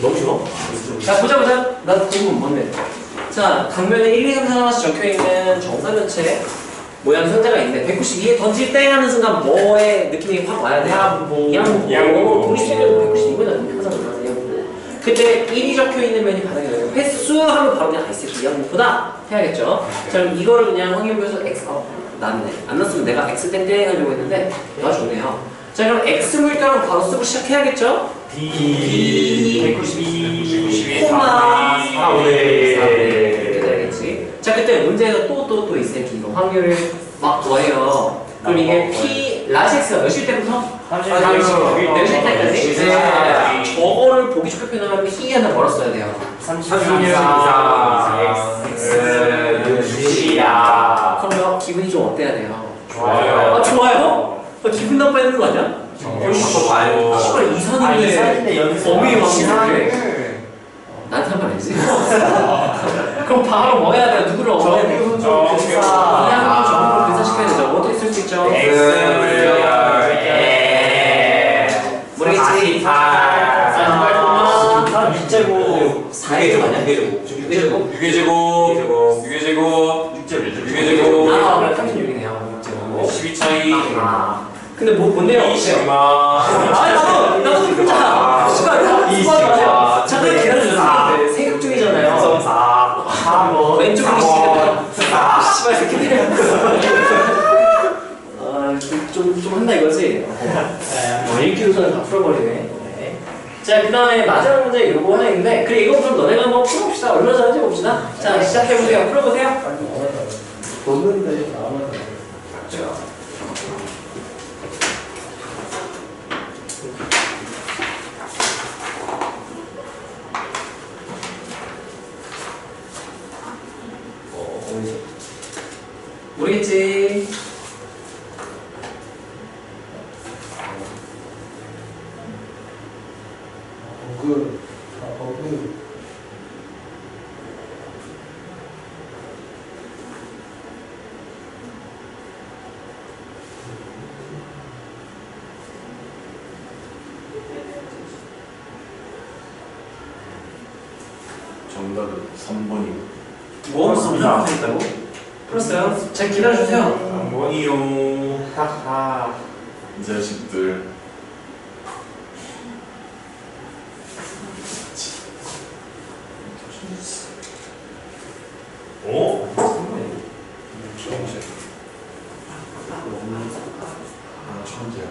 너무 쉬워? 자 보자 보자. 나 질문 뭔데? 자 당면에 1, 2, 3, 4 하나씩 적혀있는 정사면체 모양 상자가 있는데 192에 던질 때 하는 순간 뭐의 느낌이 확 와야 돼? 양보. 양보. 양보. 우리 수행에도 192면 항상 그러세요. 양보. 그때 1이 적혀있는 면이 바닥에 나요. 횟수 하면 바로 그냥 ICT 양보다 해야겠죠? 자 그럼 이거를 그냥 확인해보면서 X 어 낫네. 안 났으면 내가 X 땡땡 하려고 했는데 너가 좋네요. 자 그럼 X 물결은 바로 쓰고 시작해야겠죠 D 192 코마 4 5 이렇게 돼야겠지. 자 그때 문제에서 또 또또게 이거 확률을 막 구해요. 그럼 이게 P 라지 X가 몇일 때부터? 몇일 때까지? 네. 저거를 보기 좋게 표현하면 P 하나 멀었어야 돼요. 36 이상 X야 그러면 기분이 좀 어때야 돼요? 좋아요 아 좋아요? 아, 기분 나빠야 되는 거 아니야? 바꿔 봐요 시발 이선인데 범위 확률을 나한테 한말 아니지? 그럼 바로 뭐 해야 돼요? 누구를 얻어야 돼요? 정규 그냥 전부를 분산시켜야 되죠. 어떻게 쓸 수 있죠? X 물결 모르겠지. 자, 아, 밑제곱 4의 아니야? 유계제곱 유계제곱. 유계제곱 유계제곱 유계제곱 아, 그래 36이네요. 12 차이. 아, 근데 뭐 뭔데요? 이 시그마 아, 나도 나도 듣자. 시간 이 수고하지 마세요. 시그마 잠깐 기다려주세요. 생각 중이잖아요. 4 4번 왼쪽으로 시작해. 씨발 새끼들. 아, 좀좀 한다 이거지. 어, 1kg 다 풀어버리네. 네. 자, 그 다음에 마지막 문제 요거 하나 있는데, 그래, 이거 그럼 너네가 한번 풀어봅시다. 얼마나 잘하는지 봅시다. 자, 시작해보세요. 풀어보세요. 보는데 나만 모르겠지. 아 정답은 3번이고 뭐? 무슨 했다고? 풀었어요? 잘 기다려주세요. 원이요 하하 이 자식들 오? 아 천재야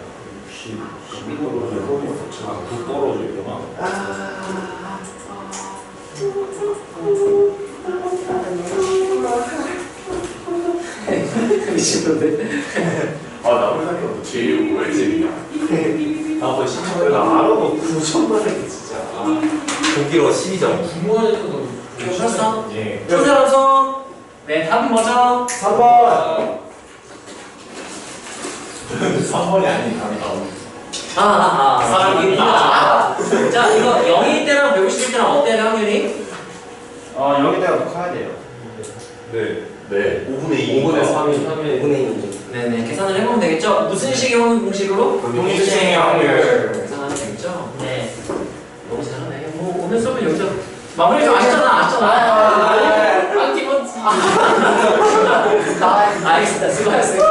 12도로 아국 떨어져 있구나 미친놈들. 아나 회사에서 제일 왜 재밌냐 나뭐 신청을 알아도 9천 만에 진짜 독일어 12점 부모에서도 풀었어? 예 손. 네, 답은 뭐죠? 3번 3번이 아닌 답이 나오는 아, 아, 아. 사람이 아. 자, 이거 0일 때랑 150일 때랑 어때요, 확률이? 어 여기다가 녹화해야 돼요 네 네 5분의 2 5분의 3이 3의 5분의 네네, 계산을 해보면 되겠죠? 무슨 식의 확률 공식으로? 동일시행의 확률 계산하면 되겠죠? 네. 너무 잘하네. 뭐, 오늘 수업은 여기서 마무리 좀 아시잖아, 아시잖아. 아, 기본. 아, 알겠습니다. 수고하셨어요.